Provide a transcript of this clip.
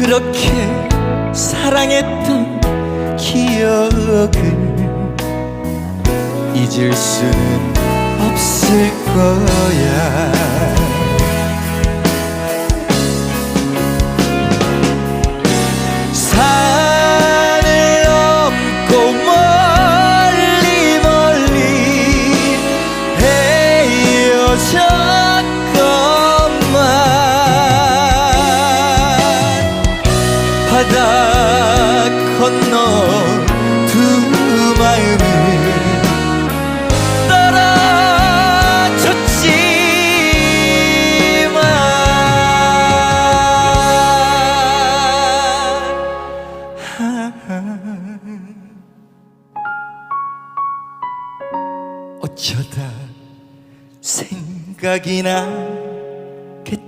그렇게 사랑했던 기억을 잊을 수는 없을 거야. 산을 넘고 멀리 멀리 헤어졌 바다 건너 두 마음을 떨어졌지만 어쩌다 생각이 나겠지